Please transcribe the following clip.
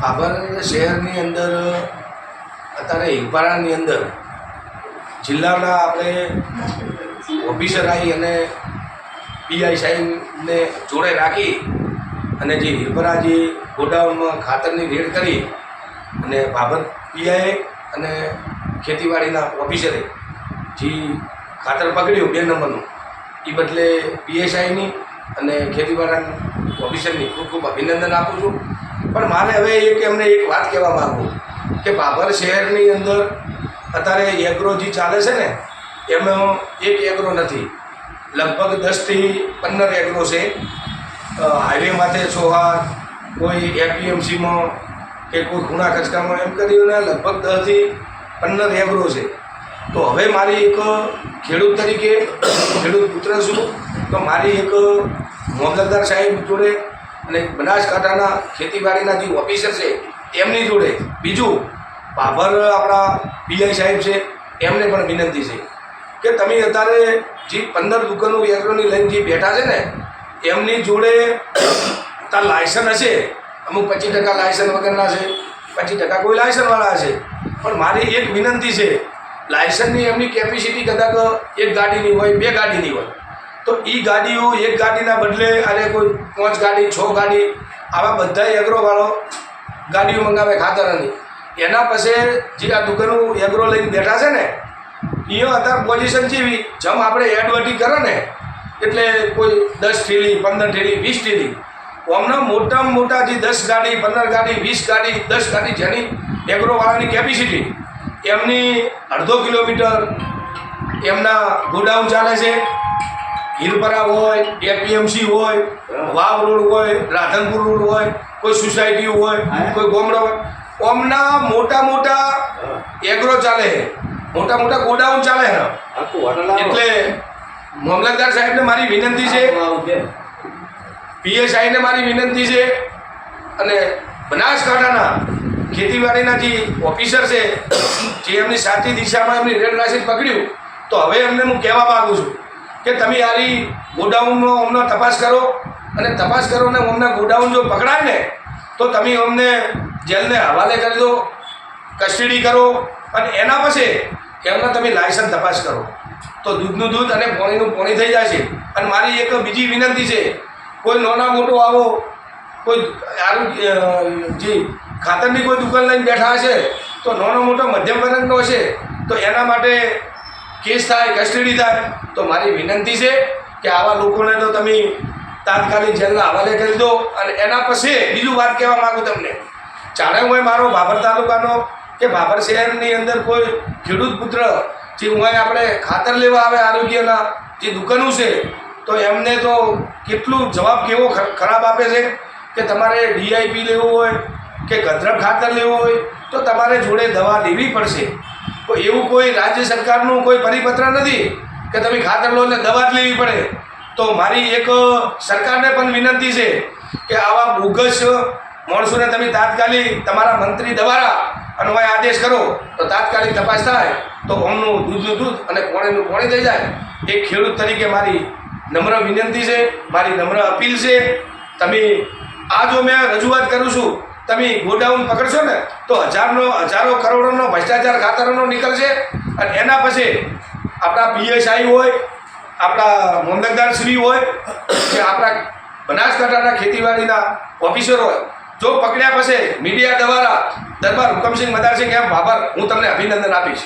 ભાભર શહેરની અંદર, અત્યારે હિંપારાની અંદર જિલ્લાના આપણે ઓફિસર આવી અને પીઆઈ સાહેબને જોડે રાખી અને જે હિરપરા જે ગોડાઉનમાં ખાતરની રેડ કરી અને ભાભર પીઆઈ અને ખેતીવાડીના ઓફિસરે જે ખાતર પકડ્યું બે નંબરનું એ બદલે પીએસઆઈની અને ખેતીવાડીના ઓફિસરની ખૂબ ખૂબ અભિનંદન આપું છું. પણ મારે હવે એક એમને એક વાત કહેવા માગું. કે બાબર શહેરની અંદર અત્યારે એગ્રો જે ચાલે છે ને એમાં એક એગ્રો નથી. લગભગ દસથી પંદર એગ્રો છે. હાઈવે માથે સોહાર, કોઈ એપીએમસીમાં કે કોઈ ખૂણા ખચકામાં એમ કરીને લગભગ દસથી પંદર એગ્રો છે. તો હવે મારી એક ખેડૂત તરીકે, ખેડૂત પુત્ર છું, તો મારી એક મામલતદાર સાહેબ જોડે અને બનાસકાંઠાના ખેતીવાડીના જે ઓફિસર છે, એમની જોડે બીજું બાભર આપણા પીઆઈ સાહેબ છે, એમને પણ વિનંતી છે કે તમે અત્યારે જે પંદર દુકાનો યાત્રોની લઈને જે બેઠા છે ને, એમની જોડે તાર લાયસન્સ હશે, અમુક પચીસ ટકા લાયસન્સ વગરના છે, પચીસ ટકા કોઈ લાયસન્સવાળા હશે. પણ મારી એક વિનંતી છે લાયસન્સની એમની કેપેસિટી કદાચ એક ગાડીની હોય, બે ગાડીની હોય. તો એ ગાડીઓ એક ગાડીના બદલે અને કોઈ પાંચ ગાડી, છ ગાડી, આવા બધા એગ્રોવાળો ગાડીઓ મંગાવે ખાતરની. એના પછી જે આ દુકાનો એગ્રો લઈને બેઠા છે ને એ અત્યારે પોઝિશન જેવી, જેમ આપણે એડવર્ટી કરે ને, એટલે કોઈ દસ ઠેલી, પંદર ઠેલી, વીસ ઠેલી હમણાં મોટામાં મોટા જે દસ ગાડી, પંદર ગાડી, વીસ ગાડી, દસ ગાડી જેની એગ્રોવાળાની કેપેસિટી એમની અડધો કિલોમીટર એમના ગોડાઉન ચાલે છે હીરપરા હોય એપીએમસી હોય વાવ રોડ હોય રાધનપુર રોડ હોય કોઈ સોસાયટી હોય કોઈ ગોમડા હોય. ઓમના મોટા મોટા એગ્રો ચાલે મોટા મોટા ગોડાઉન ચાલે હે એટલે મામલતદાર સાહેબને મારી વિનંતી છે. પીએસઆઈને મારી વિનંતી છે. અને બનાસકાંઠાના ખેતીવાડીના જે ઓફિસર છે જે એમની સાચી દિશામાં એમની રેડ રાશિ પકડ્યું તો હવે એમને હું કહેવા માગું છું. કે તમે આરી ગોડાઉનનો અમને તપાસ કરો અને તપાસ કરો ને અમને ગોડાઉન જો પકડાય ને, તો તમે અમને જેલને હવાલે કરી દો, કસ્ટડી કરો અને એના પછી એમને તમે લાયસન્સ તપાસ કરો. તો દૂધનું દૂધ અને પોણીનું પોણી થઈ જાય છે અને મારી એક બીજી વિનંતી છે, કોઈ નાના મોટો આવો, કોઈ જે ખાતરની કોઈ દુકાન લઈને બેઠા હશે, તો નાનો મોટો મધ્યમ વર્ગનો હશે, તો એના માટે કેસ થાય કસ્ટડી થાય, તો મારી વિનંતી છે કે આવા લોકોને તો તમે તાત્કાલિક જેલના હવાલે કરી દો અને એના પછી બીજું વાત કહેવા માગું તમને. જાણે હું મારો ભાભર તાલુકાનો કે ભાભર શહેરની અંદર કોઈ ખેડૂત પુત્ર જે હું આપણે ખાતર લેવા આવે આરોગ્યના જે દુકાનો છે, તો એમને તો કેટલું જવાબ કેવો ખરાબ આપે છે કે તમારે ડીઆઈપી લેવું હોય કે ગંધરબ ખાતર લેવું હોય તો તમારે જોડે દવા લેવી પડશે. એવું કોઈ રાજ્ય સરકારનું કોઈ પરિપત્ર નથી કે તમે ખાતર લો એટલે દવા જ લેવી પડે. તો મારી એક સરકારને પણ વિનંતી છે કે આવા બોગસ માણસોને તમે તાત્કાલિક તમારા મંત્રી દ્વારા અન્વય આદેશ કરો. તો તાત્કાલિક તપાસ થાય. તો ઓમનું દૂધનું દૂધ અને કોણેનું કોણે થઈ જાય. એ ખેડૂત તરીકે મારી નમ્ર વિનંતી છે. મારી નમ્ર અપીલ છે. તમે આ જો મેં રજૂઆત કરું છું તમે ગોડાઉન પકડશો ને, તો હજારનો, હજારો કરોડોનો ભ્રષ્ટાચાર ખાતરોનો નીકળશે. અને એના પછી આપણા પીએસઆઈ હોય, આપણા મામલતદાર શ્રી હોય, કે આપણા બનાસકાંઠાના ખેતીવાડીના ઓફિસર હોય, જો પકડ્યા પછી મીડિયા દ્વારા દરબાર હુકમસિંહ મદારસિંહ એમ બાબર હું તમને અભિનંદન આપીશ.